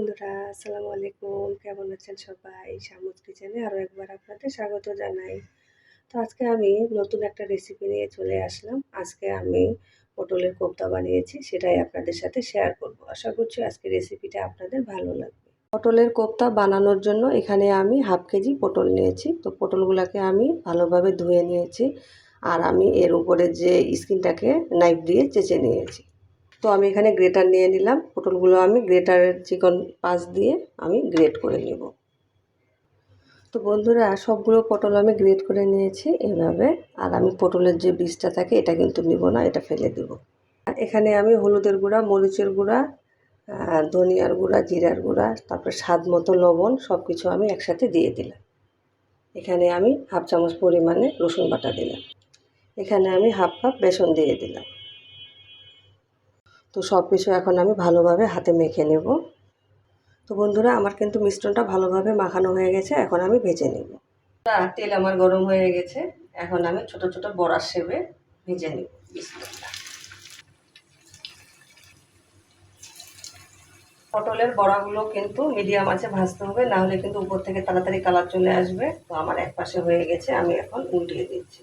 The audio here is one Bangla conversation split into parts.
বন্ধুরা, আসসালামু আলাইকুম। কেমন আছেন সবাই? শামুজ কিচেনে আরও একবার আপনাদের স্বাগত জানাই। তো আজকে আমি নতুন একটা রেসিপি নিয়ে চলে আসলাম। আজকে আমি পটলের কোপ্তা বানিয়েছি, সেটাই আপনাদের সাথে শেয়ার করব। আশা করছি আজকে রেসিপিটা আপনাদের ভালো লাগবে। পটলের কোপ্তা বানানোর জন্য এখানে আমি হাফ কেজি পটল নিয়েছি। তো পটলগুলোকে আমি ভালোভাবে ধুয়ে নিয়েছি। আর আমি এর উপরে যে স্কিনটাকে নাইফ দিয়ে চেঁচে নিয়েছি। তো আমি এখানে গ্রেটার নিয়ে নিলাম। পটলগুলো আমি গ্রেটারের চিকন পাশ দিয়ে আমি গ্রেট করে নেব। তো বন্ধুরা, সবগুলো পটল আমি গ্রেট করে নিয়েছি এভাবে। আর আমি পটলের যে বীজটা থাকে, এটা কিন্তু নিব না, এটা ফেলে দেব। এখানে আমি হলুদের গুঁড়া, মরিচের গুঁড়া ধনিয়ার গুঁড়া, জিরার গুঁড়া, তারপরে স্বাদ মতো লবণ সব কিছু আমি একসাথে দিয়ে দিলাম। এখানে আমি হাফ চামচ পরিমাণে রসুন বাটা দিলাম। এখানে আমি হাফ কাপ বেসন দিয়ে দিলাম। তো সব কিছু এখন আমি ভালোভাবে হাতে মেখে নেব। তো বন্ধুরা, আমার কিন্তু মিশ্রণটা ভালোভাবে মাখানো হয়ে গেছে, এখন আমি ভেজে নেব। তেল আমার গরম হয়ে গেছে, এখন আমি ছোট ছোট বড়া সেবে ভেজে নেব পটলের বড়াগুলো কিন্তু মিডিয়াম আছে, ভাজতে হবে, না হলে কিন্তু উপর থেকে তাড়াতাড়ি কালার চলে আসবে। তো আমার এক পাশে হয়ে গেছে, আমি এখন উল্টিয়ে দিচ্ছি।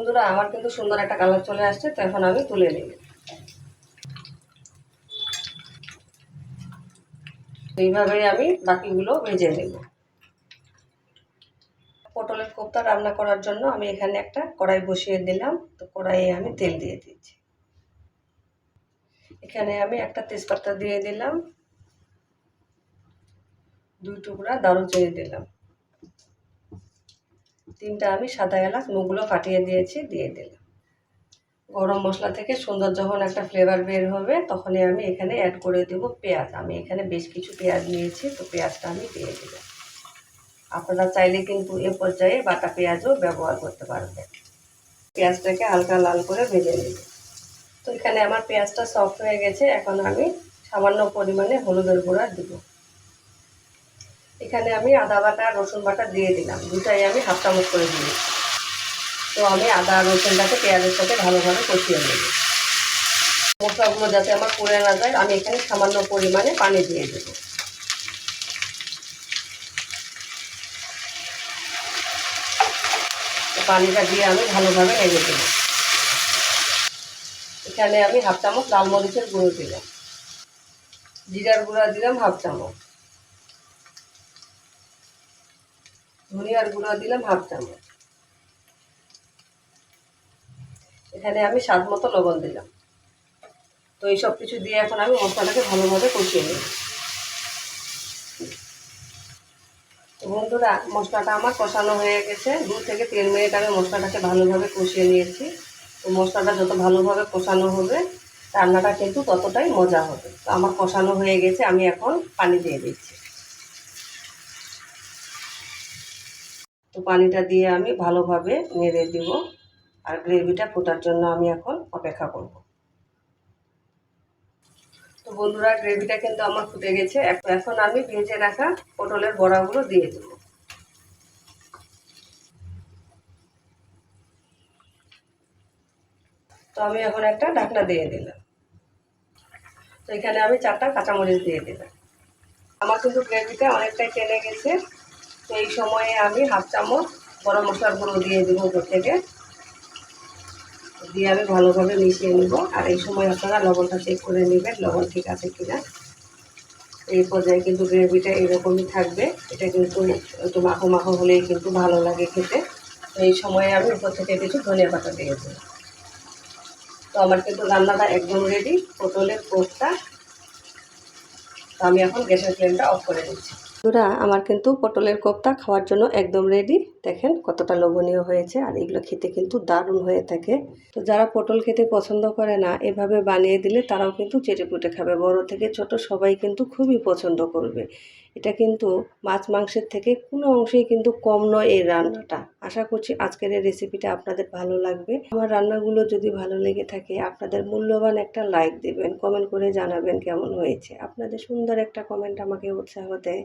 বন্ধুরা, আমার কিন্তু সুন্দর একটা কালার চলে আসছে, তো এখন আমি তুলে নিই এইভাবেই আমি বাকিগুলো ভেজে নেব। পটলের কোপ্তা রান্না করার জন্য আমি এখানে একটা কড়াই বসিয়ে দিলাম, তো কড়াইয়ে আমি তেল দিয়ে দিচ্ছি। এখানে আমি একটা তেজপাতা দিয়ে দিলাম, দুই টুকরা দারুচিনি দিলাম। তিনটা আমি সাদা এলাচ মুখগুলো ফাটিয়ে দিয়েছি, দিয়ে দিলাম। গরম মশলা থেকে সুন্দর যখন একটা ফ্লেভার বের হবে, তখনই আমি এখানে অ্যাড করে দেব পেঁয়াজ। আমি এখানে বেশ কিছু পেঁয়াজ নিয়েছি, তো পেঁয়াজটা আমি দিয়ে দিলাম। আপনারা চাইলে কিন্তু এ পর্যায়ে বাটা পেঁয়াজও ব্যবহার করতে পারবেন। পেঁয়াজটাকে হালকা লাল করে ভেজে নেব তো এখানে আমার পেঁয়াজটা সফট হয়ে গেছে, এখন আমি সামান্য পরিমাণে হলুদের গুঁড়া দিব। এখানে আমি আদা বাটা, রসুন বাটা দিয়ে দিলাম। দুটাই আমি হাফ চামচ করে দিই তো আমি আদা, রসুনটাকে পেঁয়াজের সাথে ভালোভাবে কষিয়ে নেব। মশলাগুলো যাতে আমার পুড়ে না যায়, আমি এখানে সামান্য পরিমাণে পানি দিয়ে দেব। পানিটা দিয়ে আমি ভালোভাবে নেড়ে দেব। এখানে আমি হাফ চামচ লাল মরিচের গুঁড়ো দিলাম। জিরার গুঁড়া দিলাম হাফ চামচ। ধনিয়ার গুঁড়ো দিলাম হাফ চামচ এখানে আমি স্বাদ মতো লবণ দিলাম। তো এই সব কিছু দিয়ে এখন আমি মশলাটাকে ভালোভাবে কষিয়ে নিই বন্ধুরা, মশলাটা আমার কষানো হয়ে গেছে। দু থেকে তিন মিনিট আমি মশলাটাকে ভালোভাবে কষিয়ে নিয়েছি। তো মশলাটা যত ভালোভাবে কষানো হবে, রান্নাটা কিন্তু ততটাই মজা হবে। তো আমার কষানো হয়ে গেছে, আমি এখন পানি দিয়ে দিচ্ছি। তো পানিটা দিয়ে আমি ভালোভাবে নেড়ে দিব। আর গ্রেভিটা ফোটার জন্য আমি এখন অপেক্ষা করব। তো বন্ধুরা, গ্রেভিটা কিন্তু আমার ফুটে গেছে। এখন আমি ভেজে রাখা পটলের বড়াগুলো দিয়ে দেব। তো আমি এখন একটা ঢাকনা দিয়ে দিলাম। তো এখানে আমি চারটা কাঁচামরিচ দিয়ে দিলাম। আমার কিন্তু গ্রেভিটা অনেকটাই টেনে গেছে। তো এই সময়ে আমি হাফ চামচ গরম মশলার গুঁড়ো দিয়ে দেবো উপর থেকে। দিয়ে আমি ভালোভাবে মিশিয়ে নেব। আর এই সময় আপনারা লবণটা চেক করে নেবেন, লবণ ঠিক আছে কিনা। এই পর্যায়ে কিন্তু গ্রেভিটা এরকমই থাকবে। এটা কিন্তু একটু মাখো মাখো হলেই কিন্তু ভালো লাগে খেতে। এই সময়ে আমি উপর থেকে কিছু ধনিয়া পাতা দিয়ে দেবো। তো আমার কিন্তু রান্নাটা একদম রেডি পটলের কোপটা তো আমি এখন গ্যাসের ফ্লেমটা অফ করে দিচ্ছি। বন্ধুরা, আমার কিন্তু পটলের কোপ্তা খাওয়ার জন্য একদম রেডি দেখেন কতটা লোভনীয় হয়েছে আর এগুলো খেতে কিন্তু দারুণ হয়ে থাকে। তো যারা পটল খেতে পছন্দ করে না, এভাবে বানিয়ে দিলে তারাও কিন্তু চেটে পুটে খাবে। বড় থেকে ছোট সবাই কিন্তু খুবই পছন্দ করবে। এটা কিন্তু মাছ মাংসের থেকে কোনো অংশেই কিন্তু কম নয় এই রান্নাটা। আশা করছি আজকের এই রেসিপিটা আপনাদের ভালো লাগবে। আমার রান্নাগুলো যদি ভালো লেগে থাকে, আপনাদের মূল্যবান একটা লাইক দেবেন কমেন্ট করে জানাবেন কেমন হয়েছে। আপনাদের সুন্দর একটা কমেন্ট আমাকে উৎসাহ দেয়।